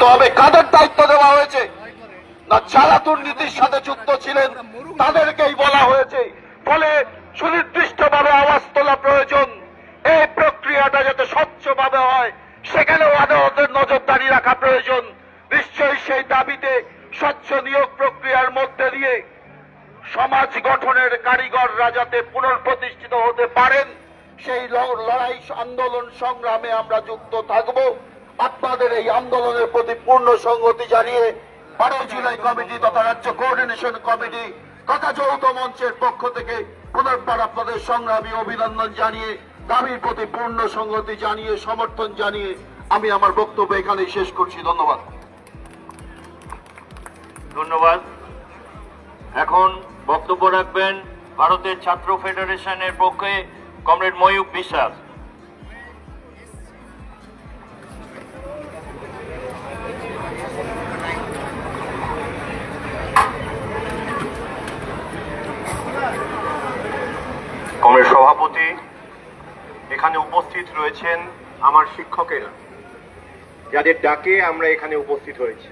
করতে হবে। কাদের দায়িত্ব দেওয়া হয়েছে? না যারা দুর্নীতির সাথে যুক্ত ছিলেন, তাদেরকেই বলা হয়েছে। ফলে সুনির্দিষ্টভাবে আওয়াজ তোলা প্রয়োজন। এই প্রক্রিয়াটা যাতে স্বচ্ছভাবে হয়, সেখানেও আদালতের নজরদারি রাখা প্রয়োজন। নিশ্চয়ই সেই দাবিতে স্বচ্ছ নিয়োগ প্রক্রিয়ার মধ্যে দিয়ে সমাজ গঠনের কারিগররা যাতে পুনঃপ্রতিষ্ঠিত হতে পারেন। সেই লড়াই, আন্দোলন সংগ্রামে আমরা যুক্ত থাকব। আপনাদের এই আন্দোলনের প্রতি পূর্ণ সংগতি জানিয়ে বারো জুলাই কমিটি তথা রাজ্য কোঅর্ডিনেশন কমিটি তথা যৌথ মঞ্চের পক্ষ থেকে পুনর্বার আপনাদের সংগ্রামী অভিনন্দন জানিয়ে, দাবির প্রতি পূর্ণ সংগতি জানিয়ে, সমর্থন জানিয়ে আমি আমার বক্তব্য এখানেই শেষ করছি। ধন্যবাদ। ধন্যবাদ। এখন বক্তব্য রাখবেন ভারতের ছাত্র ফেডারেশনের পক্ষে কমরেড ময়ূক বিশ্বাস। উপস্থিত রয়েছেন আমার শিক্ষকেরা, যাদের ডাকে আমরা এখানে উপস্থিত হয়েছি।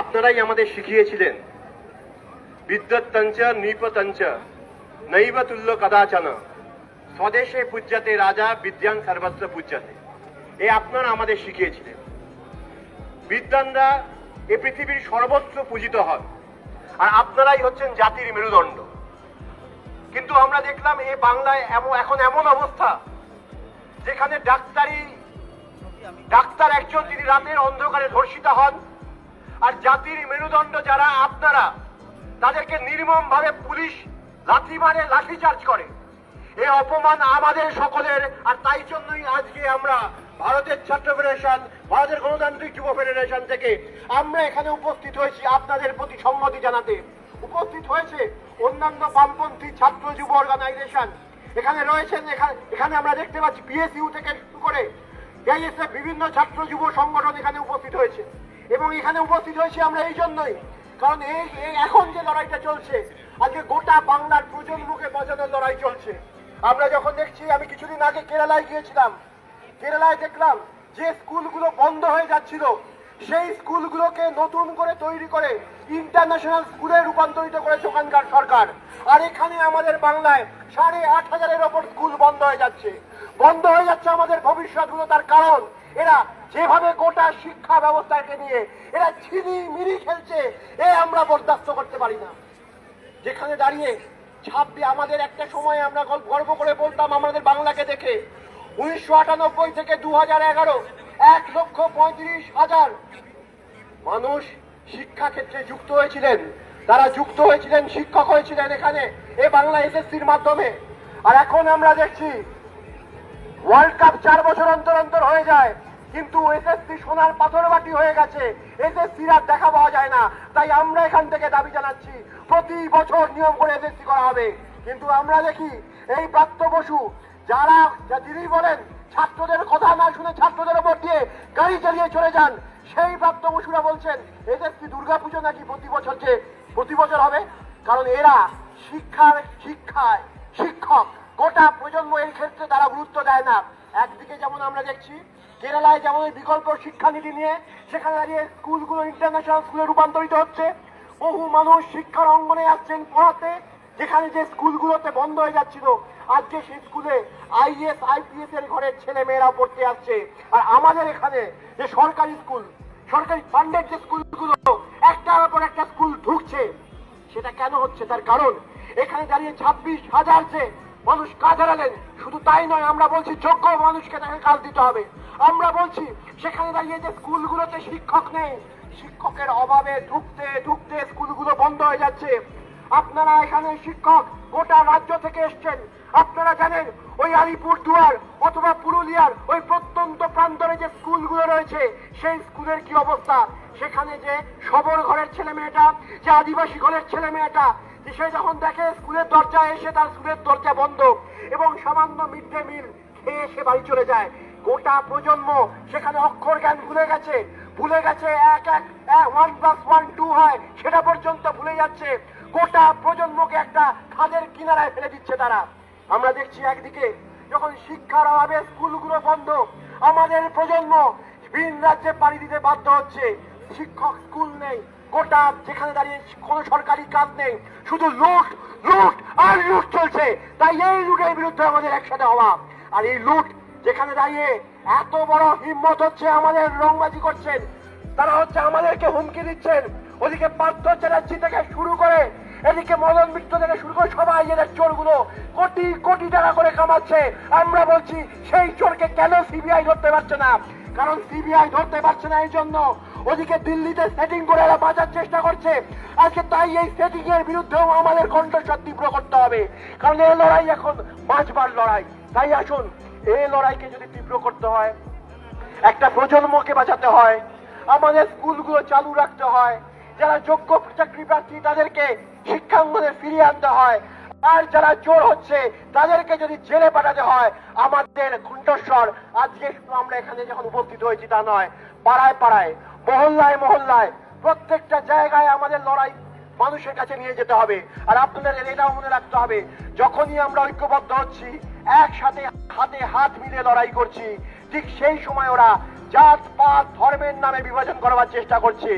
আপনারাই আমাদের শিখিয়েছিলেন বিদ্যুৎতঞ্চ নৃপতঞ্চ নৈবতুল্য তুল্য কদাচন, স্বদেশে পূজ্যাতে রাজা, বিদ্যান সর্বত্র পূজ্যাতে। এ আপনারা আমাদের শিখিয়েছিলেন। বিদ্যানরা এ পৃথিবীর সর্বত্র পূজিত হন, আর আপনারাই হচ্ছেন জাতির মেরুদণ্ড। কিন্তু আমরা দেখলাম এ বাংলায় এমন এখন এমন অবস্থা যেখানে ডাক্তারি, ডাক্তার একজন যিনি রাতের অন্ধকারে ধর্ষিত হন, আর জাতির মেরুদণ্ড যারা আপনারা, তাদেরকে নির্মম ভাবে পুলিশ লাঠি মারে, লাঠি চার্জ করে। এই অপমান আমাদের সকলের, আর তাই জন্যই আজকে আমরা ভারতের ছাত্র ফেডারেশন, ভারতের গণতান্ত্রিক যুব ফেডারেশন থেকে আমরা এখানে উপস্থিত হয়েছি আপনাদের প্রতি সম্মতি জানাতে। উপস্থিত হয়েছে অন্যান্য বামপন্থী ছাত্র যুব অর্গানাইজেশন এখানে রয়েছেন, এখানে আমরা দেখতে পাচ্ছি বিএসইউ থেকে শুরু করে এআইএসএফ বিভিন্ন ছাত্র যুব সংগঠন এখানে উপস্থিত হয়েছে। এবং এখানে উপস্থিত হয়েছে আমরা এই জন্যই, কারণ এই এই এখন যে লড়াইটা চলছে, আজকে গোটা বাংলার প্রজন্মকে বাঁচানোর লড়াই চলছে। আমরা যখন দেখছি, আমি কিছুদিন আগে কেরালায় গিয়েছিলাম। কেরালায় দেখলাম যে স্কুলগুলো বন্ধ হয়ে যাচ্ছিল। সেই স্কুলগুলোকে নতুন করে তৈরি করে ইন্টারন্যাশনাল স্কুলে রূপান্তরিত করেছে ওখানকার সরকার। আর এখানে আমাদের বাংলায় সাড়ে আট হাজারের ওপর স্কুল বন্ধ হয়ে যাচ্ছে। বন্ধ হয়ে যাচ্ছে আমাদের ভবিষ্যৎগুলো তার কারণ। এরা যেভাবে গোটা শিক্ষা ব্যবস্থাকে নিয়ে এরা ছিনি মিরি খেলছে, এ আমরা বরদাস্ত করতে পারি না। যেখানে দাঁড়িয়ে ছাব্বিশ আমাদের একটা সময় আমরা গর্ব করে বলতাম আমাদের বাংলাকে দেখে। উনিশশো আটানব্বই থেকে দু হাজার এগারো এক লক্ষ পঁয়ত্রিশ হাজার মানুষ শিক্ষা ক্ষেত্রে যুক্ত হয়েছিলেন। তারা যুক্ত হয়েছিলেন, শিক্ষক হয়েছিলেন এখানে, এ বাংলা এসএসসির মাধ্যমে। আর এখন আমরা দেখছি ওয়ার্ল্ড কাপ চার বছর অন্তর অন্তর হয়ে যায়, কিন্তু এসএসসি সোনার পাথর বাটি হয়ে গেছে। এসএসসি আর দেখা পাওয়া যায় না। তাই আমরা এখান থেকে দাবি জানাচ্ছি, প্রতি বছর নিয়ম করে এসএসসি করা হবে। কিন্তু আমরা দেখি, এই প্রাপ্ত বসু, যারা, যা যিনি বলেন ছাত্রদের কথা না শুনে ছাত্রদের ওপর দিয়ে গাড়ি চালিয়ে চলে যান। সেই প্রাপ্ত বসুরা বলছেন এসএসসি দুর্গাপুজো নাকি প্রতি বছর যে, প্রতি বছর হবে? কারণ এরা শিক্ষার শিক্ষায় শিক্ষক। গোটা প্রজন্ম এই ক্ষেত্রে তারা গুরুত্ব দেয় না। একদিকে যেমন আমরা দেখছি, কেরালায় যেমন বিকল্প শিক্ষানীতি নিয়ে সেখানে দাঁড়িয়ে স্কুলগুলো ইন্টারন্যাশনাল স্কুলে রূপান্তরিত হচ্ছে, বহু মানুষ শিক্ষার অঙ্গনে আসছেন পড়াতে। যেখানে যে স্কুলগুলোতে বন্ধ হয়ে যাচ্ছিল, আজকে সেই স্কুলে আইএস, আইপিএস এর ঘরের ছেলে মেয়েরা পড়তে আসছে। আর আমাদের এখানে যে সরকারি স্কুল, সরকারি ফান্ডেড যে স্কুলগুলো, একটার পর একটা স্কুল ঢুকছে। সেটা কেন হচ্ছে? তার কারণ, এখানে দাঁড়িয়ে ছাব্বিশ হাজার যে মানুষ কাজ হারালেন, শুধু তাই নয়, আমরা বলছি যোগ্য মানুষকে তাকে কাজ দিতে হবে। আমরা বলছি, সেখানে দাঁড়িয়ে যে স্কুলগুলোতে শিক্ষক নেই, শিক্ষকের অভাবে ঢুকতে ঢুকতে স্কুলগুলো বন্ধ হয়ে যাচ্ছে। আপনারা এখানে শিক্ষক গোটা রাজ্য থেকে এসছেন। আপনারা জানেন, ওই আলিপুর দুয়ার অথবা পুরুলিয়ার ওই প্রত্যন্ত প্রান্তরে যে স্কুলগুলো রয়েছে, সেই স্কুলের কি অবস্থা? সেখানে যে সবর ঘরের ছেলে মেয়েটা যে আদিবাসী ঘরের ছেলে মেয়েটা সে যখন দেখে স্কুলের দরজা এসে তার স্কুলের দরজা বন্ধ এবং সামান্য মিড ডে মিল খেয়ে সে বাড়ি চলে যায়। গোটা প্রজন্ম সেখানে অক্ষর জ্ঞান ভুলে গেছে। ভুলে গেছে এক এক ওয়ান প্লাস ওয়ান টু হয়, সেটা পর্যন্ত ভুলে যাচ্ছে। গোটা প্রজন্মকে একটা খাদের কিনারায় ফেলে দিচ্ছে তারা। আমরা দেখছি একদিকে যখন শিক্ষার অভাবে স্কুলগুলো বন্ধ, আমাদের প্রজন্ম ভিন রাজ্যে পাড়ি দিতে বাধ্য হচ্ছে। শিক্ষক স্কুল নেই, গোটা যেখানে দাঁড়িয়ে কোনো সরকারি কাজ নেই, শুধু লুট লুট আর লুট চলছে। তাই এই লুটের বিরুদ্ধে আমাদের একসাথে হওয়া আর এই লুট যেখানে দাঁড়িয়ে এত বড় হিম্মত হচ্ছে আমাদের রংবাজি করছেন, তারা হচ্ছে আমাদেরকে হুমকি দিচ্ছেন। ওদিকে পার্থ চ্যাটার্জি থেকে শুরু করে এদিকে মদন মিত্র থেকে শুরু করে সবাই এদের চোরগুলো কোটি কোটি টাকা করে কামাচ্ছে। আমরা বলছি, সেই চোরকে কেন সিবিআই ধরতে পারছে না? কারণ সিবিআই ধরতে পারছে না এই জন্য ওদিকে দিল্লিতে সেটিং করে এরা বাঁচার চেষ্টা করছে। আজকে তাই এই সেটিং এর বিরুদ্ধেও আমাদের কণ্ঠস্বর তীব্র করতে হবে। কারণ এই লড়াই এখন বাঁচবার লড়াই। তাই আসুন এই লড়াইকে যদি তীব্র করতে হয়, একটা প্রজন্মকে বাঁচাতে হয়, আমাদের স্কুলগুলো চালু রাখতে হয়, যারা যোগ্য চাকরি প্রার্থী তাদেরকে শিক্ষাঙ্গনে ফিরিয়ে আনতে হয়। আর যারা চোর হচ্ছে, তাদেরকে যদি জেলে পাঠাতে হয়, আমাদের কণ্ঠস্বর আজকে আমরা এখানে যখন উপস্থিত হয়েছি তা নয়, পাড়ায় পাড়ায়, মহল্লায় মহল্লায়, প্রত্যেকটা জায়গায় আমাদের লড়াই মানুষের কাছে নিয়ে যেতে হবে। আর আপনাদের এটাও মনে রাখতে হবে, যখনই আমরা ঐক্যবদ্ধ হচ্ছি, একসাথে হাতে হাত মিলে লড়াই করছি, ঠিক সেই সময় ওরা জাত পাত ধর্মের নামে বিভাজন করবার চেষ্টা করছে।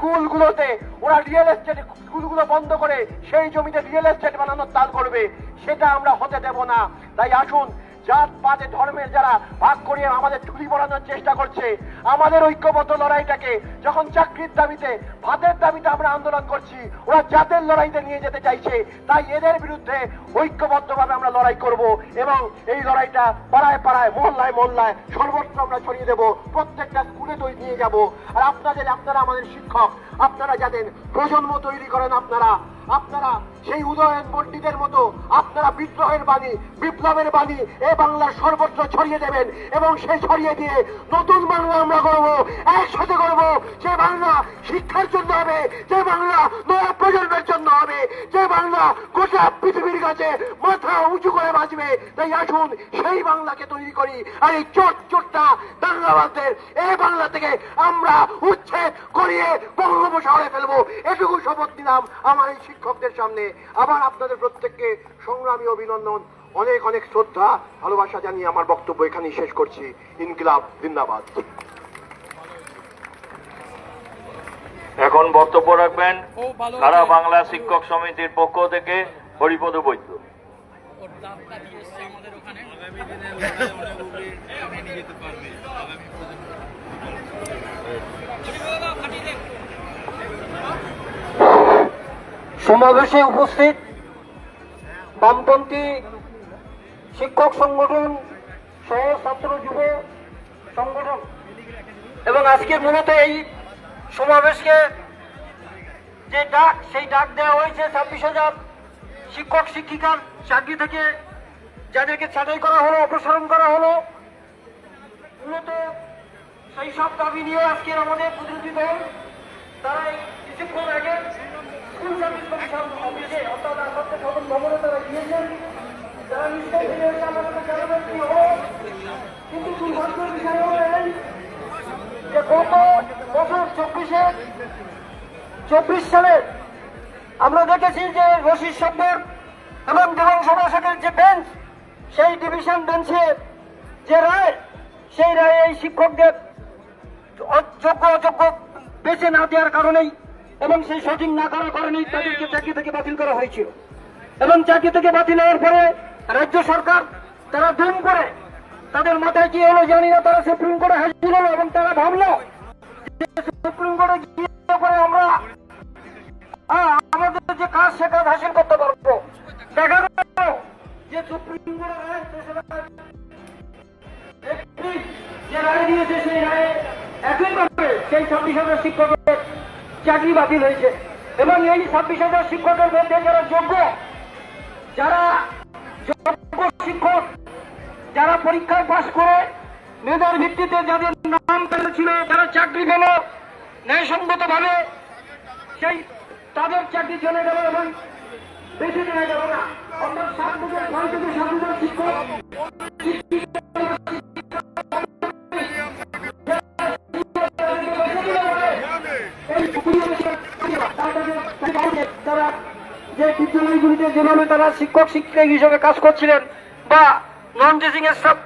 স্কুলগুলোতে ওরা রিয়েল এস্টেট স্কুলগুলো বন্ধ করে সেই জমিতে রিয়েল এস্টেট বানানোর তাল করবে, সেটা আমরা হতে দেব না। তাই আসুন জাত পাতে ধর্মের যারা ভাগ করিয়ে আমাদের চুরি পড়ানোর চেষ্টা করছে, আমাদের ঐক্যবদ্ধ লড়াইটাকে যখন চাকরির দাবিতে, ভাতের দাবিতে আমরা আন্দোলন করছি, ওরা জাতের লড়াইতে নিয়ে যেতে চাইছে, তাই এদের বিরুদ্ধে ঐক্যবদ্ধভাবে আমরা লড়াই করব এবং এই লড়াইটা পাড়ায় পাড়ায়, মহল্লায় মহল্লায় সর্বত্র আমরা ছড়িয়ে দেব, প্রত্যেকটা স্কুলে তৈরি নিয়ে যাব। আর আপনাদের, আপনারা আমাদের শিক্ষক, আপনারা যাদের প্রজন্ম তৈরি করেন আপনারা আপনারা সেই উদয়ন পণ্ডিতের মতো আপনারা বিদ্রোহের বাণী, বিপ্লবের বাণী এ বাংলার সর্বত্র ছড়িয়ে দেবেন এবং সে ছড়িয়ে দিয়ে নতুন বাংলা আমরা করব একসাথে করব যে বাংলা শিক্ষার জন্য হবে, যে বাংলা নয়া প্রজন্মের জন্য হবে, যে বাংলা গোটা পৃথিবীর কাছে মাথা উঁচু করে বাঁচবে, তাই আসুন সেই বাংলাকে তৈরি করি। আর এই চোট চোটটা বাংলাবাসদের এই বাংলা থেকে আমরা উচ্ছেদ করিয়ে বঙ্গোপসাগরে ফেলব। এটুকু শপথ নিলাম আমার এই শিক্ষকদের সামনে। আবার আপনাদের প্রত্যেককে সংগ্রামী অভিনন্দন অনেক অনেক শ্রদ্ধা ভালোবাসা জানিয়ে আমার বক্তব্য এখানেই শেষ করছি। ইনকিলাব জিন্দাবাদ। এখন বক্তব্য রাখবেন সারা বাংলা শিক্ষক সমিতির পক্ষ থেকে হরিপদ বৈদ্য। এসছে আমাদের ওখানে সমাবেশে উপস্থিত বামপন্থী শিক্ষক সংগঠন সহ ছাত্র যুব সংগঠন। এবং আজকে মূলত এই সমাবেশকে যে ডাক, সেই ডাক দেওয়া হয়েছে ছাব্বিশ হাজার শিক্ষক, শিক্ষিকার চাকরি থেকে, যাদেরকে ছাঁটাই করা হলো, অপসারণ করা হলো। মূলত সেই সব দাবি নিয়ে আজকে আমাদের প্রতিনিধি দল তারা কিছুক্ষণ আগে চব্বিশে সালে আমরা দেখেছি যে রশিদ সব্বর এবং বিধানসভা শাখার যে বেঞ্চ সেই ডিভিশন বেঞ্চে যে রায়, সেই রায়ে এই শিক্ষকদের যোগ্য অযোগ্য বেছে না দেওয়ার কারণেই এবং সেই সঠিক না করার কারণেই তাদেরকে চাকরি থেকে বাতিল করা হয়েছিল। এবং চাকরি থেকে বাতিল হওয়ার পরে রাজ্য সরকার তারা দুম করে তাদের মাথায় কি হলো জানি না, তারা সুপ্রিম কোর্টে হাজির হলো এবং তারা ভাবলো সুপ্রিম কোর্টে গিয়ে পরে আমরা আমাদের যে কাজ, সে কাজ হাসিল করতে পারব। দেখা গেল যে সুপ্রিম কোর্টের রায় যে রায় দিয়েছে সেই রায়ে একইভাবে সেই ছাব্বিশ হাজার শিক্ষকের চাকরি বাতিল হয়েছে। এবং এই ছাব্বিশ হাজার শিক্ষকের মধ্যে যারা যোগ্য যারা যোগ্য শিক্ষক, যারা পরীক্ষায় পাশ করে মেধার ভিত্তিতে যাদের নাম ছিল, যারা চাকরি পেল ন্যায়সঙ্গত ভাবে সেই তাদের চাকরি চলে গেল এবং বেশি দিনে গেল না। অর্থাৎ সাত বছর সাত হাজার শিক্ষক তারা যে বিদ্যালয়গুলিতে যেভাবে তারা শিক্ষক, শিক্ষিকা হিসেবে কাজ করছিলেন বা নন টিচিং স্টাফ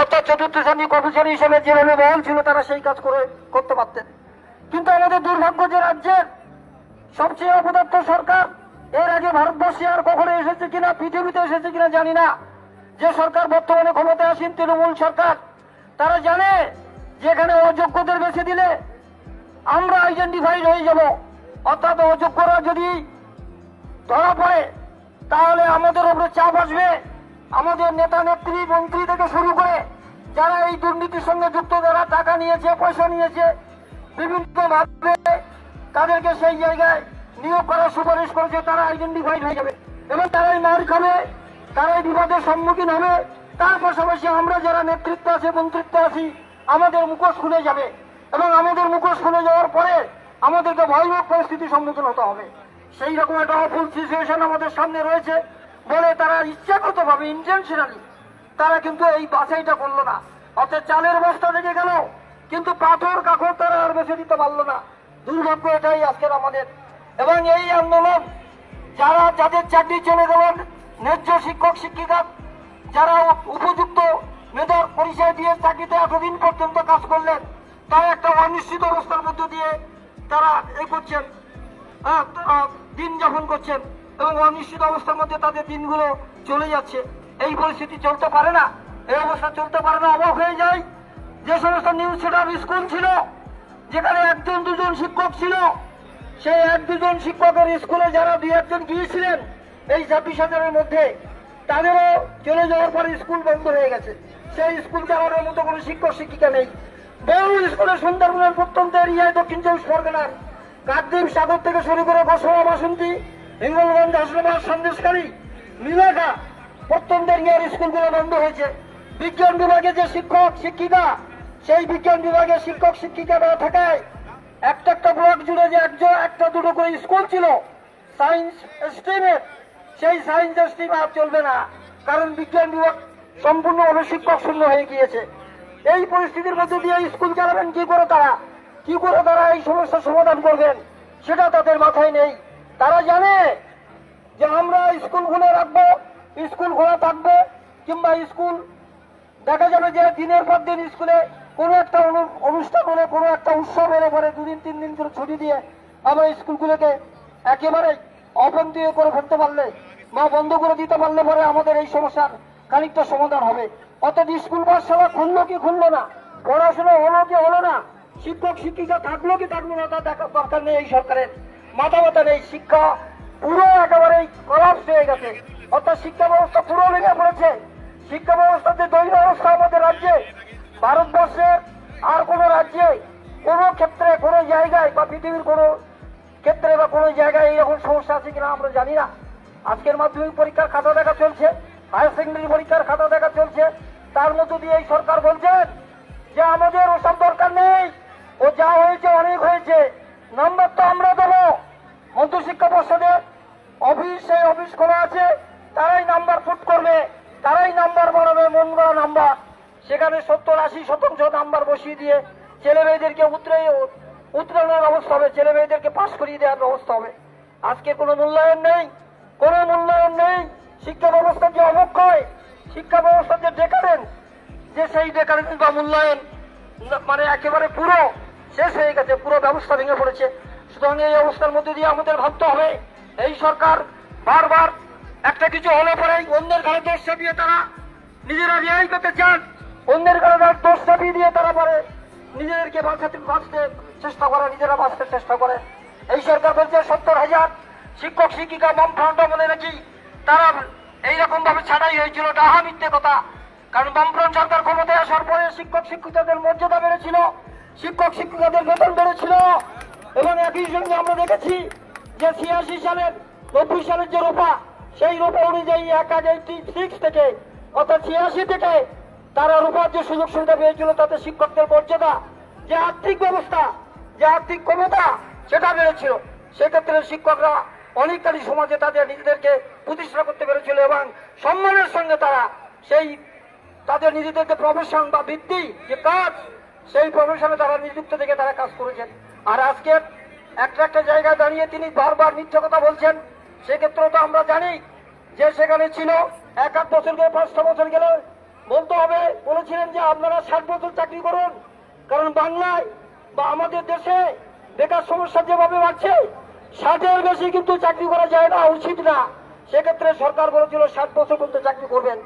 অর্থাৎ চতুর্থ শ্রেণি কর্মচারী হিসেবে যেভাবে বল ছিল, তারা সেই কাজ করে, করতে পারতেন। কিন্তু আমাদের দুর্ভাগ্য যে রাজ্যের সবচেয়ে অপদার্থ সরকার, এর আগে ভারতবর্ষে আর কখনো এসেছে কিনা, পৃথিবীতে এসেছে কিনা জানি না। যে সরকার বর্তমানে ক্ষমতায় আসেন তৃণমূল সরকার, তারা জানে যে এখানে অযোগ্যদের বেছে দিলে আমরা আইডেন্টিফাইড হয়ে যাব। অর্থাৎ অযোগ্যরা যদি ধরা পড়ে, তাহলে আমাদের উপরে চাপ আসবে। আমাদের নেতা, নেত্রী, মন্ত্রী থেকে শুরু করে যারা এই দুর্নীতির সঙ্গে যুক্ত, যারা টাকা নিয়েছে, পয়সা নিয়েছে বিভিন্ন ভাবে তাদেরকে সেই জায়গায় নিয়োগ করার সুপারিশ করেছে, তারা আইডেন্টিফাইড হয়ে যাবে। এবং তারাই মার খাবে, তারাই বিপদের সম্মুখীন হবে। তার পাশাপাশি আমরা যারা নেতৃত্ব আছে, মন্ত্রিত্ব আছি, আমাদের মুখোশ খুলে যাবে। এবং আমাদের মুখোশ খুলে যাওয়ার পরে আমাদেরকে ভয়াবহ পরিস্থিতির সম্মুখীন হতে হবে। সেই রকম একটা অফুল সিচুয়েশন আমাদের সামনে রয়েছে বলে তারা ইচ্ছাকৃত ভাবে ইন্টেনশনালি তারা কিন্তু এই বাছাইটা করল না। অর্থাৎ চালের বস্তা লেগে গেল, কিন্তু পাথর কাকর তারা আর বেছে দিতে পারল না। দুর্ভাগ্য এটাই আজকের আমাদের। এবং এই আন্দোলন, যারা যাদের চাকরি চলে গেলেন, ন্যায্য শিক্ষক, শিক্ষিকা, যারা উপযুক্ত মেধার পরিচয় দিয়ে চাকরিতে এতদিন পর্যন্ত কাজ করলেন তারা একটা অনিশ্চিত অবস্থার মধ্য দিয়ে তারা এ করছেন দিন যাপন করছেন এবং অনিশ্চিত অবস্থার মধ্যে তাদের দিনগুলো চলে যাচ্ছে। এই পরিস্থিতি চলতে পারে না, এই অবস্থা চলতে পারে না, অবাক হয়ে যায় যে সমস্ত নিউজ সেটার স্কুল ছিল, যেখানে একজন দুজন শিক্ষক ছিল, সেই এক দুজন শিক্ষকের স্কুলে যারা দুই একজন গিয়েছিলেন, এই ছাব্বিশ হাজারের মধ্যে, তাদেরও চলে যাওয়ার পরে স্কুল বন্ধ হয়ে গেছে। সেই স্কুল চালানোর মতো কোনো শিক্ষক, শিক্ষিকা নেই। বহু স্কুলে সুন্দরবনের প্রত্যন্ত এরিয়ায় দক্ষিণ চব্বিশ পরগনার কাকদ্বীপ সাগর থেকে শুরু করে বসুয়া, বাসন্তী, হিঙ্গলগঞ্জ, হাসনাবাদ সন্দেশকারী মিলাঘা প্রত্যন্ত এরিয়ার স্কুলগুলো বন্ধ হয়েছে। বিজ্ঞান বিভাগে যে শিক্ষক, শিক্ষিকা, সেই বিজ্ঞান বিভাগের শিক্ষক, শিক্ষিকা না থাকায় একটা একটা ব্লক জুড়ে যে একজন একটা দুটো করে স্কুল ছিল, সায়েন্স স্ট্রিমের সেই সায়েন্স স্ট্রিম আর চলবে না। কারণ বিজ্ঞান বিভাগ সম্পূর্ণ শিক্ষক শূন্য হয়ে গিয়েছে। এই পরিস্থিতির মধ্যে দিয়ে স্কুল চালাবেন কি করে তারা? কি করে তারা এই সমস্যার সমাধান করবেন? সেটা তাদের মাথায় নেই। তারা জানে যে আমরা স্কুল খুলে রাখব, স্কুল খোলা থাকবে, কিংবা স্কুল দেখা যাবে যে দিনের পর দিন স্কুলে কোনো একটা অনু- অনুষ্ঠান হলে, কোনো একটা উৎসব হলে পরে দুদিন, তিন দিন করে ছুটি দিয়ে আমরা স্কুলগুলোকে একেবারে অপেন দিয়ে করে ফেলতে পারলে বা বন্ধ করে দিতে পারলে পরে আমাদের এই সমস্যার খানিকটা সমাধান হবে। অর্থাৎ স্কুল বাস পাঠশালা খুললো কি খুললো না? পড়াশোনা হলো কি হলো না? শিক্ষক, শিক্ষিকা থাকল কি থাকল না তা দেখার দরকার নেই এই সরকারের। মাথা ব্যথা নেই, শিক্ষা পুরো একেবারে কলাপস হয়ে গেছে। অর্থাৎ শিক্ষা ব্যবস্থা পুরো ভেঙে পড়েছে। শিক্ষা ব্যবস্থার যে দৈন্য অবস্থা আমাদের রাজ্যে, ভারতবর্ষের আর কোন রাজ্যে, কোন ক্ষেত্রে, কোন জায়গায় বা পৃথিবীর কোন ক্ষেত্রে বা কোন জায়গায় এইরকম সমস্যা আছে কিনা আমরা জানি না। আজকের মাধ্যমিক পরীক্ষার খাতা দেখা চলছে। হায়ার সেকেন্ডারি পরীক্ষার খাতা দেখা চলছে। তার মধ্য দিয়ে এই সরকার বলছেন যে আমাদের ওসব দরকার নেই। ও যা হয়েছে, অনেক হয়েছে। নাম্বার তো আমরা দেবো। মন্ত্রিশিক্ষা পর্ষদের অফিস, সেই অফিস খোলা আছে। তারাই নাম্বার ফুট করবে। তারাই নাম্বার বাড়াবে মন গড়া নাম্বার সেখানে সত্তর, আশি শতাংশ নাম্বার বসিয়ে দিয়ে ছেলে মেয়েদেরকে উতরে উত্তরণের ব্যবস্থা হবে। ছেলে মেয়েদেরকে পাশ করিয়ে দেওয়ার ব্যবস্থা হবে। আজকে কোনো মূল্যায়ন নেই, কোনো মূল্যায়ন নেই। শিক্ষা ব্যবস্থার যে অবক্ষয় শিক্ষা ব্যবস্থার যে ডেকারেন্স যে সেই ডেকারেন্স বা মূল্যায়ন মানে একেবারে পুরো শেষ হয়ে গেছে, পুরো ব্যবস্থা ভেঙে পড়েছে। সুতরাং এই অবস্থার মধ্যে দিয়ে আমাদের ভাবতে হবে, এই সরকার বারবার একটা কিছু হলে পরে অন্যের ঘরে দোষ চাপিয়ে তারা নিজেরা রেহাই পেতে চান, অন্যের ঘরে দোষ চাপিয়ে দিয়ে তারা পরে নিজেদেরকে বাঁচাতে, বাঁচতে চেষ্টা করে, নিজেরা বাঁচতে চেষ্টা করে। এই সরকার বলছে সত্তর হাজার শিক্ষক, শিক্ষিকা, বামফ্রন্ট মনে নাকি তারা এইরকম ভাবে ছাড়াই হয়েছিল, ডাহা মিথ্যে কথা। কারণ বামফ্রন্ট সরকার ক্ষমতায় আসার পরে শিক্ষক শিক্ষিকাদের মর্যাদা বেড়েছিল, শিক্ষক শিক্ষিকাদের বেতন বেড়েছিল। এবং একই সঙ্গে আমরা দেখেছি যে ছিয়াশি সালের, নব্বই সালের যে রোপা, সেই রোপা অনুযায়ী এক হাজার সিক্স থেকে, অর্থাৎ ছিয়াশি থেকে তারা রূপার যে সুযোগ সুবিধা পেয়েছিল, তাতে শিক্ষকদের মর্যাদা, যে আর্থিক ব্যবস্থা, যে আর্থিক ক্ষমতা, সেটা বেড়েছিল। সেক্ষেত্রে শিক্ষকরা অনেকখানি সমাজে তাদের নিজেদেরকে প্রতিষ্ঠা করতে পেরেছিল এবং সম্মানের সঙ্গে তারা সেই তাদের নিজেদেরকে প্রফেশন বা বৃত্তি যে কাজ, সেই প্রফেশনে তারা নিযুক্ত থেকে তারা কাজ করেছেন। আর আজকে একটা একটা জায়গায় দাঁড়িয়ে তিনি বারবার মিথ্যে কথা বলছেন। সেক্ষেত্রেও তো আমরা জানি যে সেখানে ছিল এক আধ বছর গেলে, পাঁচটা বছর গেলে। বলতে হবে, বলেছিলেন যে আপনারা ষাট বছর চাকরি করুন। কারণ বাংলায় বা আমাদের দেশে বেকার সমস্যা যেভাবে বাড়ছে ষাটের বেশি কিন্তু চাকরি করা যায় না, উচিত না। সেক্ষেত্রে সরকার বলেছিল, ষাট বছর পর্যন্ত চাকরি করবেন।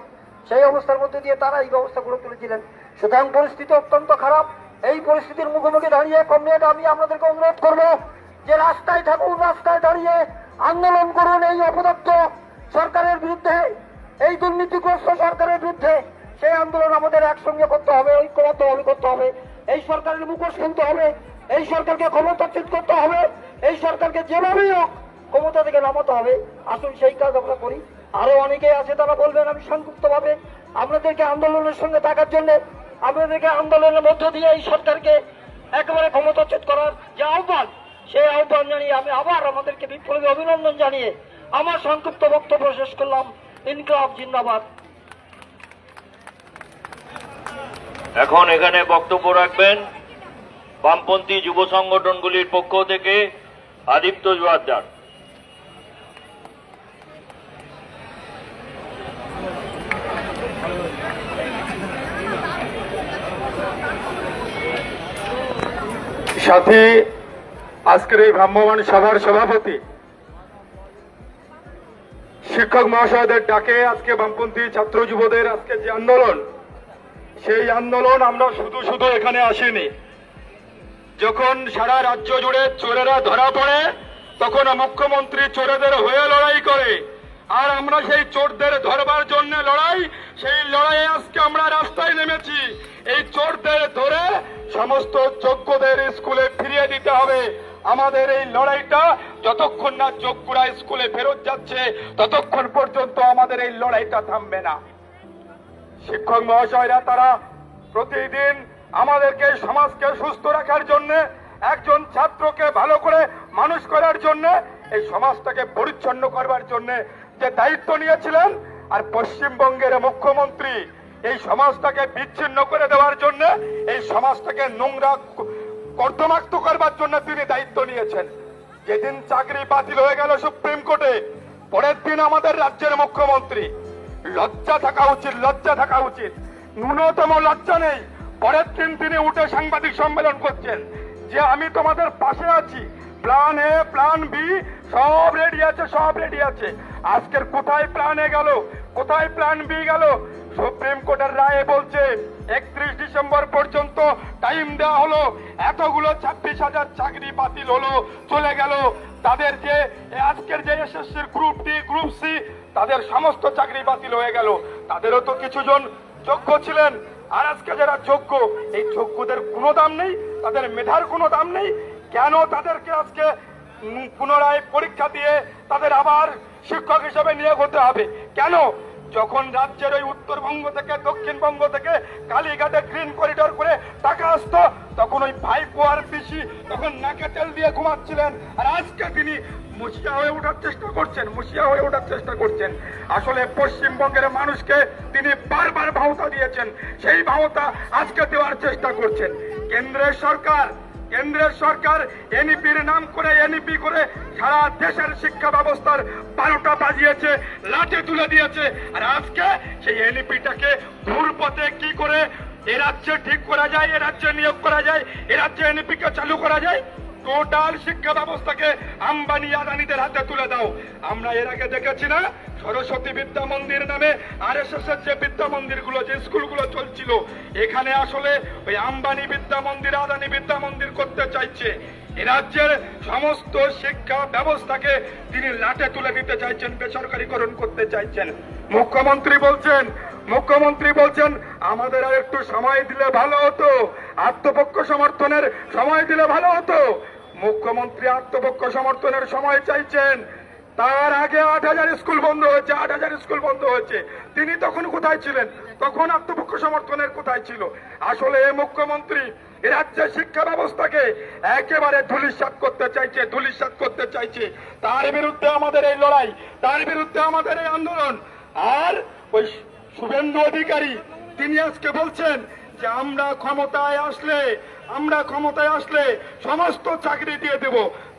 সেই অবস্থার মধ্যে দিয়ে তারা এই ব্যবস্থা করে তুলেছিলেন। সুতরাং পরিস্থিতি অত্যন্ত খারাপ। এই পরিস্থিতির মুখোমুখি দাঁড়িয়ে কমরেড, আমি আপনাদেরকে অনুরোধ করব যে রাস্তায় থাকুন, রাস্তায় দাঁড়িয়ে আন্দোলন করুন এই অপদত্ত সরকারের বিরুদ্ধে। এই দুর্নীতিগ্রস্ত সরকারের বিরুদ্ধে সেই আন্দোলন আমাদের একসঙ্গে করতে হবে, ঐক্যবদ্ধভাবে করতে হবে। এই সরকারের মুখোশ খুলতে হবে, এই সরকারকে ক্ষমতাচ্যুত করতে হবে। এই সরকারকে যেভাবেই হোক ক্ষমতা থেকে নামাতে হবে। আসুন সেই কাজ আমরা করি। আরও অনেকে আছে, তারা বলবেন, আমি সংযুক্ত ভাবে আপনাদেরকে আন্দোলনের সঙ্গে থাকার জন্য, আপনাদেরকে আন্দোলনের মধ্য দিয়ে এই সরকারকে একেবারে ক্ষমতাচ্যুত করার যে আহ্বান, সেই আহ্বান জানিয়ে আমি আবার আমাদেরকে বিপ্লবী অভিনন্দন জানিয়ে আমার সংক্ষিপ্ত বক্তব্য শেষ করলাম। ইনকলাব জিন্দাবাদ। এখন এখানে বক্তব্য রাখবেন বামপন্থী যুব সংগঠনগুলির পক্ষ থেকে আদিত্য জোয়ারদার সাথে, আজকের এই ভ্রাম্যমাণ সভার সভাপতি, শিক্ষক মহাশয়দের ডাকে আজকে বামপন্থী ছাত্র যুবদের আজকে যে আন্দোলন, সেই আন্দোলন আমরা শুধু শুধু এখানে আসিনি। যখন সারা রাজ্য জুড়ে চোরেরা ধরা পড়ে, তখন মুখ্যমন্ত্রী চোরেদের হয়ে লড়াই করে। আর আমরা সেই চোরদের ধরবার জন্য লড়াই, সেই লড়াইয়ে আজকে আমরা রাস্তায় নেমেছি। এই চোরদের ধরে সমস্ত যোগ্যদের স্কুলে ফিরিয়ে দিতে হবে। আমাদের এই লড়াইটা যতক্ষণ না যোগ্যরা স্কুলে ফেরত যাচ্ছে, ততক্ষণ পর্যন্ত আমাদের এই লড়াইটা থামবে না। শিক্ষক মহাশয়রা, তারা প্রতিদিন আমাদেরকে সমাজকে সুস্থ রাখার জন্য, একজন ছাত্রকে ভালো করে মানুষ করার জন্য, এই সমাজটাকে পরিচ্ছন্ন করবার জন্য যে দায়িত্ব নিয়েছিলেন, আর পশ্চিমবঙ্গের মুখ্যমন্ত্রী এই সমাজটাকে বিচ্ছিন্ন করে দেওয়ার জন্য, এই সমাজটাকে নোংরা কর্দমাক্ত করবার জন্য তিনি দায়িত্ব নিয়েছেন। যেদিন চাকরি বাতিল হয়ে গেল সুপ্রিম কোর্টে, পরের দিন আমাদের রাজ্যের মুখ্যমন্ত্রী। লজ্জা থাকা উচিত, লজ্জা থাকা উচিত। ন্যূনতম লজ্জা নেই। পরের দিন তিনি উঠে সাংবাদিক সম্মেলন করছেন যে আমি তোমাদের পাশে আছি। প্ল্যান এ প্ল্যান বি সব রেডি আছে, সব রেডি আছে। আজকের কোথায় প্ল্যান এ গেল? কোথায় প্ল্যান বি গেল? সুপ্রিম কোর্টের রায়ে বলছে, একত্রিশ ডিসেম্বর পর্যন্ত টাইম দেওয়া হলো। এতগুলো ছাব্বিশ হাজার চাকরি বাতিল হলো, চলে গেল। তাদের যে আজকের যে এসএসসির গ্রুপ ডি গ্রুপ সি তাদের সমস্ত চাকরি বাতিল হয়ে গেল। তাদেরও তো কিছুজন যোগ্য ছিলেন। আর আজকে যারা যোগ্য, এই যোগ্যদের কোনো দাম নেই, তাদের মেধার কোনো দাম নেই। কেন তাদেরকে আজকে পুনরায় পরীক্ষা দিয়ে তাদের আবার শিক্ষক হিসেবে নিয়োগ হতে হবে? কেন? যখন রাজ্যের ওই উত্তরবঙ্গ থেকে, দক্ষিণবঙ্গ থেকে কালীঘাটে গ্রিন করিডোর করে টাকা আসতো, তখন ওই ভাইপো আর পিসি তখন নাকে তেল দিয়ে ঘুমাচ্ছিলেন। আর আজকে তিনি মুশিয়া হয়ে ওঠার চেষ্টা করছেন, মুশিয়া হয়ে ওঠার চেষ্টা করছেন। আসলে পশ্চিমবঙ্গের মানুষকে তিনি বারবার ভাওতা দিয়েছেন। সেই ভাওতা আজকে দেওয়ার চেষ্টা করছেন। কেন্দ্রের সরকার কেন্দ্রের সরকার এনইপির নাম করে, এনইপি করে সারা দেশের শিক্ষা ব্যবস্থার বারোটা বাজিয়েছে, লাঠি তুলে দিয়েছে। আর আজকে সেই এনইপিটাকে ভুল পথে কি করে এ রাজ্যে ঠিক করা যায়, এ রাজ্যে নিয়োগ করা যায়, এ রাজ্যে এনইপিকে চালু করা যায় টোটাল শিক্ষা ব্যবস্থাকে আম্বানি আদানিদের হাতে তুলে দাও। আমরা এর আগে দেখেছি না, সরস্বতী বিদ্যা মন্দির নামে আর এস এর যে বিদ্যা মন্দিরগুলো, যে স্কুলগুলো চলছিল, এখানে আসলে ওই আম্বানি বিদ্যা মন্দির, আদানি বিদ্যা মন্দির করতে চাইছে। রাজ্যের সমস্ত শিক্ষা ব্যবস্থাকে তিনি লাটে তুলে দিতে চাইছেন, বেসরকারীকরণ করতে চাইছেন। মুখ্যমন্ত্রী বলছেন মুখ্যমন্ত্রী বলছেন, আমাদের আর একটু সময় দিলে ভালো হতো। আত্মপক্ষ সমর্থনের সময় দিলে ভালো হতো। মুখ্যমন্ত্রী আত্মপক্ষ সমর্থনের সময় চাইছেন। তার আগে আট হাজার স্কুল বন্ধ হয়েছে, আট হাজার স্কুল বন্ধ হয়েছে। তিনি তখন কোথায় ছিলেন? তখন আত্মপক্ষ সমর্থনের কোথায় ছিল? আসলে মুখ্যমন্ত্রী রাজ্যের শিক্ষা ব্যবস্থাকে একেবারে ধুলিসাৎ করতে চাইছে, ধুলিসাৎ করতে চাইছে। তার বিরুদ্ধে আমাদের এই লড়াই, তার বিরুদ্ধে আমাদের এই আন্দোলন। আর ওই শুভেন্দু অধিকারী, তিনি আজকে বলছেন যে আমরা ক্ষমতায় আসলে, আমরা ক্ষমতায় আসলে সমস্ত চাকরি দিয়ে দেব।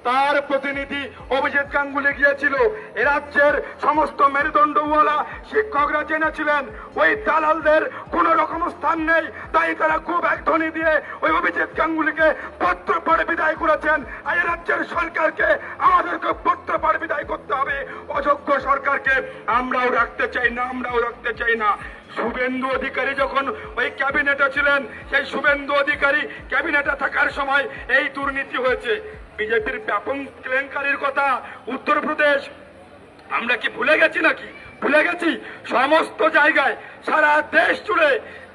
তার প্রতিনিধি অভিজিৎ গাঙ্গুলি গিয়েছিল। এ রাজ্যের সমস্ত মেরুদণ্ডওয়ালা শিক্ষকরা জেনেছিলেন, ওই দালালদের কোন রকম স্থান নেই, তাই তারা খুব এক ধ্বনি দিয়ে ওই অভিজিৎ গাঙ্গুলিকে পত্র পড়ে বিদায় করেছেন। আর এ রাজ্যের সরকারকে আমাদেরকে পত্র পড়ে বিদায় করতে হবে। অযোগ্য সরকারকে আমরাও রাখতে চাই না, আমরাও রাখতে চাই না। শুভেন্দু অধিকারী যখন ওই ক্যাবিনেটে ছিলেন, সেই শুভেন্দু অধিকারী ক্যাবিনেটে থাকার সময় এই দুর্নীতি হয়েছে। বিজেপির ব্যাপক কেলেঙ্কারির কথা উত্তরপ্রদেশ। আমরা কি ভুলে গেছি নাকি? ভুলে গেছি? সমস্ত জায়গায়, সারা দেশ জুড়ে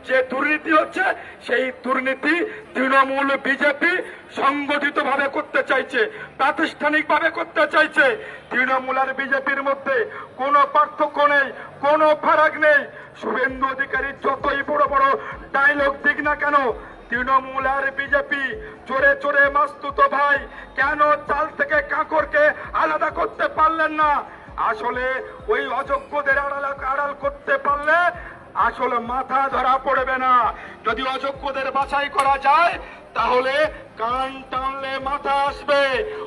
যে দুর্নীতি হচ্ছে, সেই দুর্নীতি তৃণমূল বিজেপি সংগঠিত ভাবে করতে চাইছে প্রাতিষ্ঠানিক ভাবে করতে চাইছে। তৃণমূল আর বিজেপির মধ্যে কোনো পার্থক্য নেই, কোনো ফারাক নেই। শুভেন্দু অধিকারী যতই বড় বড় ডায়লগ দিক না কেন তৃণমূল আর বিজেপি চোরে চোরে মাস্তুত ভাই কেন চাল থেকে কাঁকরকে আলাদা করতে পারলেন না? আসলে ওই অযোগ্যদের আড়াল আড়াল করতে পারলে আসলে মাথা ধরা পড়বে না। যদি অযোগ্যদের বাছাই করা যায় তাহলে কান টানলে মাথা আসবে।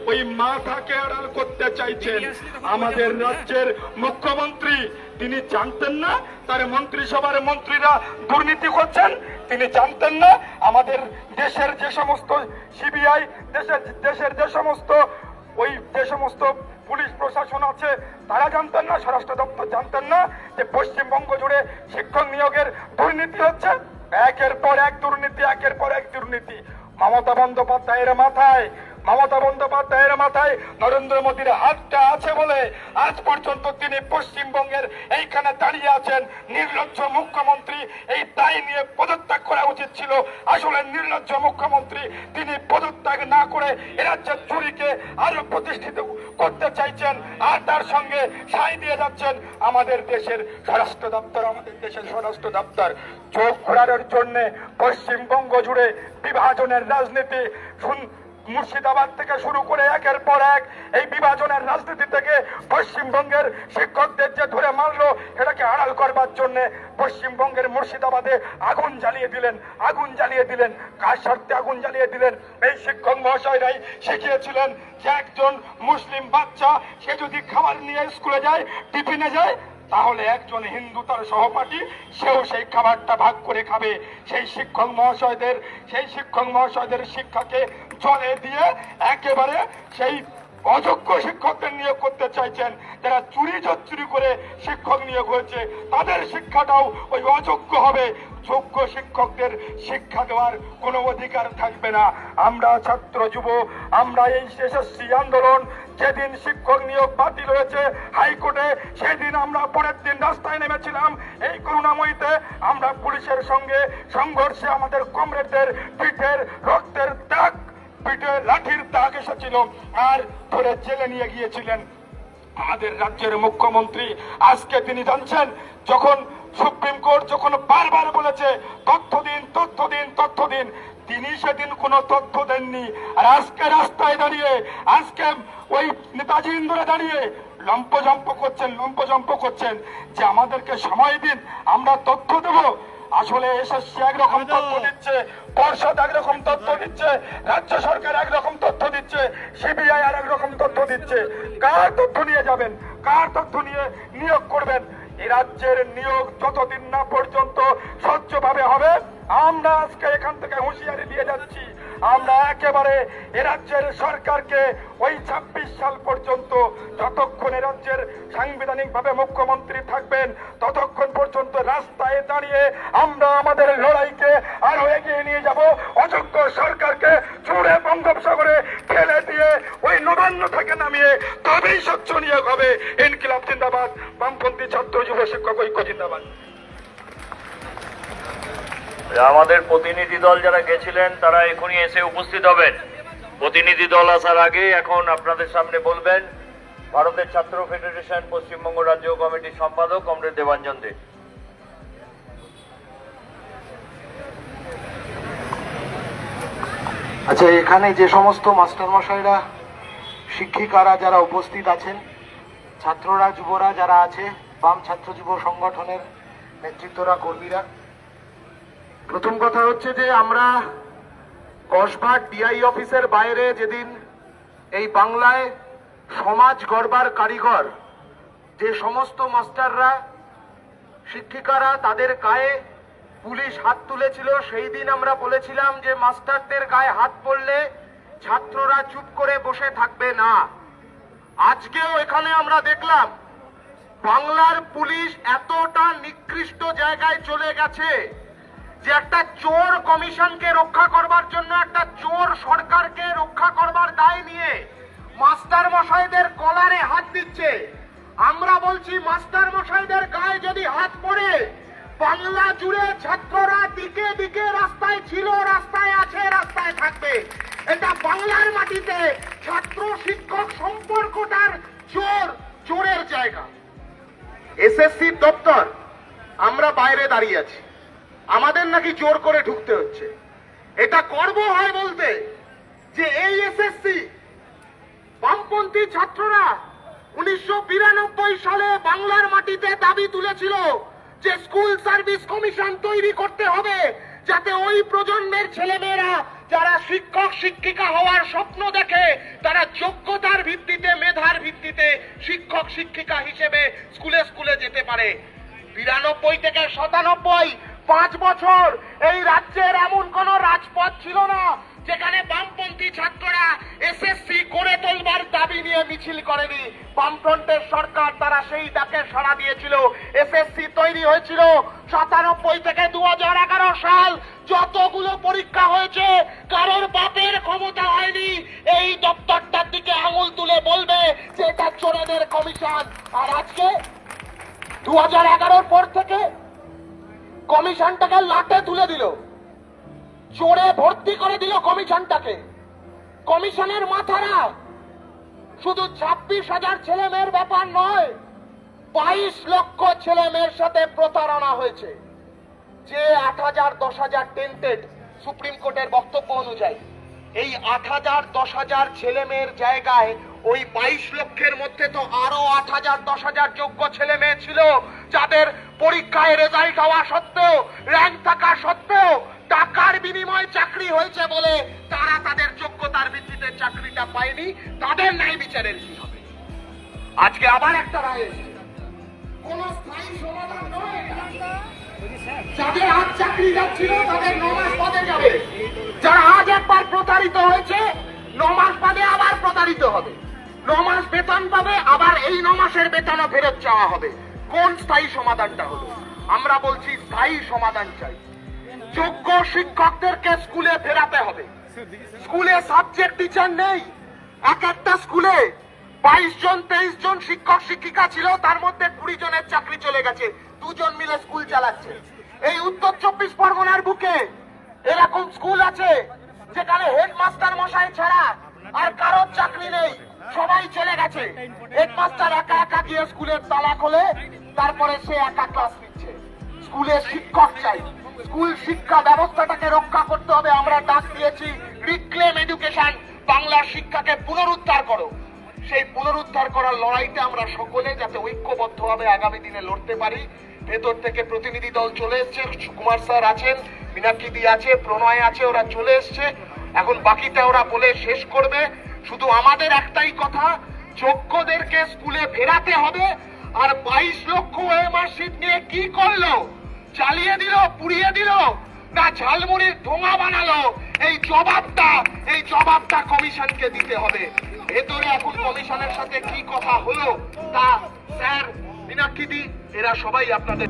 ওই মাথাকে আড়াল করতে চাইছেন আমাদের রাজ্যের মুখ্যমন্ত্রী। তিনি জানতেন না, তার মন্ত্রিসভার মন্ত্রীরা দুর্নীতি করছেন। তিনি জানতেন না, আমাদের দেশের যে সমস্ত সিবিআই, দেশের দেশের যে সমস্ত ওই যে সমস্ত পুলিশ প্রশাসন আছে, তারা জানতেন না, স্বরাষ্ট্র দপ্তর জানতেন না যে পশ্চিমবঙ্গ জুড়ে শিক্ষক নিয়োগের দুর্নীতি হচ্ছে। একের পর এক দুর্নীতি, একের পর এক দুর্নীতি। মমতা বন্দ্যোপাধ্যায়ের মাথায় মমতা বন্দ্যোপাধ্যায়ের মাথায় নরেন্দ্র মোদীর হাতটা আছে বলে আজ পর্যন্ত তিনি পশ্চিমবঙ্গের এইখানে দাঁড়িয়ে আছেন। নির্লজ্জ মুখ্যমন্ত্রী এই দায় নিয়ে পদত্যাগ করা উচিত ছিল। আসলে নির্লজ্জ মুখ্যমন্ত্রী তিনি পদত্যাগ না করে এ রাজ্যের চুরিকে আরও প্রতিষ্ঠিত করতে চাইছেন আর তার সঙ্গে সাই দিয়ে যাচ্ছেন আমাদের দেশের স্বরাষ্ট্র দপ্তর, আমাদের দেশের স্বরাষ্ট্র দপ্তর। চোখ ঘোরানোর জন্য পশ্চিমবঙ্গ জুড়ে বিভাজনের রাজনীতি শুন- মুর্শিদাবাদ থেকে শুরু করে একের পর এক এই বিভাজনের রাজনীতি থেকে পশ্চিমবঙ্গের শিক্ষকদের যে ধরে মারলো, এটাকে আড়াল করবার জন্য পশ্চিমবঙ্গের মুর্শিদাবাদে আগুন জ্বালিয়ে দিলেন, আগুন জ্বালিয়ে দিলেন, কার স্বার্থে আগুন জ্বালিয়ে দিলেন? এই শিক্ষক মহাশয়রাই শিখিয়েছিলেন যে একজন মুসলিম বাচ্চা, সে যদি খাবার নিয়ে স্কুলে যায়, টিফিনে যায়, তাহলে একজন হিন্দু তার সহপাঠী, সেও সেই খাবারটা ভাগ করে খাবে। সেই শিক্ষক মহাশয়দের, সেই শিক্ষক মহাশয়দের শিক্ষাকে জলে দিয়ে একেবারে সেই অযোগ্য শিক্ষকদের নিয়োগ করতে চাইছেন, যারা চুরি চুরি করে শিক্ষক নিয়োগ হয়েছে, তাদের শিক্ষাটাও ওই অযোগ্য হবে। যোগ্য শিক্ষকদের শিক্ষা দেওয়ার কোনো অধিকার থাকবে না। আমরা ছাত্র যুব, আমরা এই এসএসসি আন্দোলন, যেদিন শিক্ষক নিয়োগ বাতিল হয়েছে হাইকোর্টে, সেদিন আমরা পরের দিন রাস্তায় নেমেছিলাম। এই করুণাময়ীতে আমরা পুলিশের সঙ্গে সংঘর্ষে আমাদের কমরেডদের পিঠের রক্তের দাগ পিঠে লাঠির দাগ এসেছিল আর ধরে জেলে নিয়ে গিয়েছিলেন আমাদের রাজ্যের মুখ্যমন্ত্রী। আজকে তিনি জানছেন, যখন সুপ্রিম কোর্ট যখন বারবার বলেছে তথ্য দিন তথ্য দিন তথ্য দিন তিনি সেদিন কোনো তথ্য দেননি। আর আজকে রাস্তায় দাঁড়িয়ে, আজকে ওই নেতাজি ইন্দোরে দাঁড়িয়ে লম্পজম্প করছেন লম্পজম্প করছেন যে আমাদেরকে সময় দিন, আমরা তথ্য দেব। আসলে এসএসসি একরকম তথ্য দিচ্ছে পর্ষদ একরকম তথ্য দিচ্ছে রাজ্য সরকার একরকম তথ্য দিচ্ছে সিবিআই আর একরকম তথ্য দিচ্ছে। কার তথ্য নিয়ে যাবেন? কার তথ্য নিয়ে নিয়োগ করবেন? এই রাজ্যের নিয়োগ যতদিন না পর্যন্ত স্বচ্ছভাবে হবে আমরা আজকে এখান থেকে হুঁশিয়ারি দিয়ে যাচ্ছি। আমরা একেবারে এ রাজ্যের সরকারকে ওই ছাব্বিশ সাল পর্যন্ত যতক্ষণ এ রাজ্যের সাংবিধানিক ভাবে মুখ্যমন্ত্রী থাকবেন, ততক্ষণ পর্যন্ত রাস্তায় দাঁড়িয়ে আমরা আমাদের লড়াইকে আরও এগিয়ে নিয়ে যাব। অযোগ্য সরকারকে ছুড়ে বঙ্গোপসাগরে ফেলে দিয়ে ওই নবান্ন থেকে নামিয়ে তবেই স্বচ্ছ হবে। ইনকিলাব জিন্দাবাদ, বামপন্থী ছাত্র, যুব শিক্ষক, ঐক্য জিন্দাবাদ। আমাদের প্রতিনিধি দল যারা গেছিলেন, তারা এখনই এসে উপস্থিত হবেন। প্রতিনিধি দল আসার আগে এখন আপনাদের সামনে বলবেন, ভারতের ছাত্র ফেডারেশন পশ্চিমবঙ্গ রাজ্য কমিটির সম্পাদক কমরেড দেবাঞ্জন দে। আচ্ছা এখানে যে সমস্ত মাস্টারমশাইরা, শিক্ষিকারা যারা উপস্থিত আছেন, ছাত্ররা, যুবরা যারা আছে, বাম ছাত্র যুব সংগঠনের নেতৃত্বরা, কর্মীরা প্রথম কথা হচ্ছে যে আমরা কসবাট ডিআই অফিসের বাইরে যেদিন এই বাংলায় সমাজ গড়বার কারিগর, যে সমস্ত মাস্টাররা, শিক্ষিকারা তাদের গায়ে পুলিশ হাত তুলেছিল, সেই দিন আমরা বলেছিলাম যে মাস্টারদের গায়ে হাত পড়লে ছাত্ররা চুপ করে বসে থাকবে না। আজকেও এখানে আমরা দেখলাম, বাংলার পুলিশ এতটা নিকৃষ্ট জায়গায় চলে গেছে। যে একটা চোর কমিশনকে রক্ষা করবার জন্য, একটা চোর সরকারকে রক্ষা করবার দায় নিয়ে মাস্টার মশাইদের কলারে হাত দিচ্ছে। আমরা বলছি মাস্টার মশাইদের গায়ে যদি হাত পড়ে, বাংলা জুড়ে ছাত্ররা দিকে দিকে রাস্তায় ছিল, রাস্তায় আছে, রাস্তায় থাকবে। এটা বাংলার মাটিতে ছাত্র শিক্ষক সম্পর্কটার জোর জোরের জায়গা। এসএসসি দপ্তর, আমরা বাইরে দাঁড়িয়ে আছি। আমাদের নাকি জোর করে ঢুকতে হচ্ছে। এটা গর্ব হয় বলতে যে এই এসএসসি বামপন্থী ছাত্ররা উনিশশো বিরানব্বই সালে বাংলার মাটিতে দাবি তুলেছিল যে স্কুল সার্ভিস কমিশন তৈরি করতে হবে যাতে ওই প্রজন্মের ছেলেমেয়েরা যারা শিক্ষক, শিক্ষিকা হওয়ার স্বপ্ন দেখে, তারা যোগ্যতার ভিত্তিতে, মেধার ভিত্তিতে শিক্ষক, শিক্ষিকা হিসেবে স্কুলে স্কুলে যেতে পারে। বিরানব্বই থেকে সাতানব্বই পাঁচ বছর এই রাজ্যের এমন কোন রাজপথ ছিল না যেখানে বামপন্থী ছাত্ররা এসএসসি করে তোলবার দাবি নিয়ে মিছিল করেনি। বামফ্রন্টের সরকার তারা সেই ডাকে সাড়া দিয়েছিল। এসএসসি তৈরি হয়েছিল সাতানব্বই থেকে দু হাজার এগারো সাল। যতগুলো পরীক্ষা হয়েছে, কারোর বাপের ক্ষমতা হয়নি। এই দপ্তরটার দিকে আঙুল তুলে বলবে যে এটা চোরেদের কমিশন। আর আজকে দু হাজার পর থেকে কমিশনটাকে লাটে তুলে দিল। চোরে ভর্তি করে দিল কমিশনটাকে। কমিশনের মাথারা শুধু ছাব্বিশ হাজার ছেলে মেয়ের ব্যাপার নয়, বাইশ লক্ষ ছেলে মেয়ের সাথে প্রতারণা হয়েছে। যে আট হাজার, দশ হাজার টেন্টেড সুপ্রিম কোর্টের বক্তব্য অনুযায়ী, এই আট হাজার, দশ হাজার ছেলে মেয়ের জায়গায় ওই বাইশ লক্ষের মধ্যে তো আরও আট হাজার, দশ হাজার যোগ্য ছেলে মেয়ে ছিল, যাদের পরীক্ষায় রেজাল্ট হওয়া সত্ত্বেও র্যাঙ্ক থাকা সত্ত্বেও টাকার বিনিময়ে চাকরি হয়েছে বলে তারা তাদের যোগ্যতার ভিত্তিতে চাকরিটা পায়নি। তাদের ন্যায় বিচারের কি হবে? আজকে আবার একটা রায় এসেছে। কোন স্থায়ী সমাধান নয়। যাদের আজ চাকরি যাচ্ছিল, তাদের ন মাস পদে যাবে। যারা আজ একবার প্রতারিত হয়েছে, ন মাস বাদে আবার প্রতারিত হবে। মাস বেতন পাবে, আবার এই মাসের বেতনও ফেরত চাওয়া হবে। কোন স্থায়ী সমাধানটা হলো? আমরা বলছি স্থায়ী সমাধান চাই। যোগ্য শিক্ষকদেরকে স্কুলে ফেরাতে হবে। স্কুলে সাবজেক্ট টিচার নেই। এক একটা স্কুলে বাইশ জন, তেইশ জন শিক্ষক, শিক্ষিকা ছিল, তার মধ্যে কুড়ি জনের চাকরি চলে গেছে। দুজন মিলে স্কুল চালাচ্ছে। এই উত্তর চব্বিশ পরগনার বুকে এরকম স্কুল আছে, যেখানে হেডমাস্টার মশাই ছাড়া আর কারোর চাকরি নেই। সবাই চলে গেছে। হেডমাস্টার একা একা গিয়ে স্কুলের তালা খোলে, তারপরে সে একা ক্লাস নিচ্ছে। স্কুলে শিক্ষক চাই। স্কুল শিক্ষা ব্যবস্থাটাকে রক্ষা করতে হবে, আমরা ডাক দিয়েছি রিক্লেম এডুকেশন বাংলা শিক্ষাকে পুনরুদ্ধার করো। সেই পুনরুদ্ধার করার লড়াইটা আমরা সকলে যাতে ঐক্যবদ্ধভাবে আগামী দিনে লড়তে পারি। ভেতর থেকে প্রতিনিধি দল চলে এসছে কুমার স্যার আছেন, মীনাক্ষী আছে, প্রণয় আছে, ওরা চলে এসছে। এখন বাকিটা ওরা বলে শেষ করবে। শুধু আমাদের একটাই কথা, যোগ্যদেরকে স্কুলে ফেরাতে হবে। আর বাইশ লক্ষ মার্কশিট নিয়ে কি করল? চালিয়ে দিল, পুড়িয়ে দিল, না ঝালমুড়ির ঠোঙা বানালো? এই জবাবটা এই জবাবটা কমিশনকে দিতে হবে। ভেতরে এখন কমিশনের সাথে কি কথা হলো, তা স্যার, মীনাক্ষী দি, এরা সবাই আপনাদের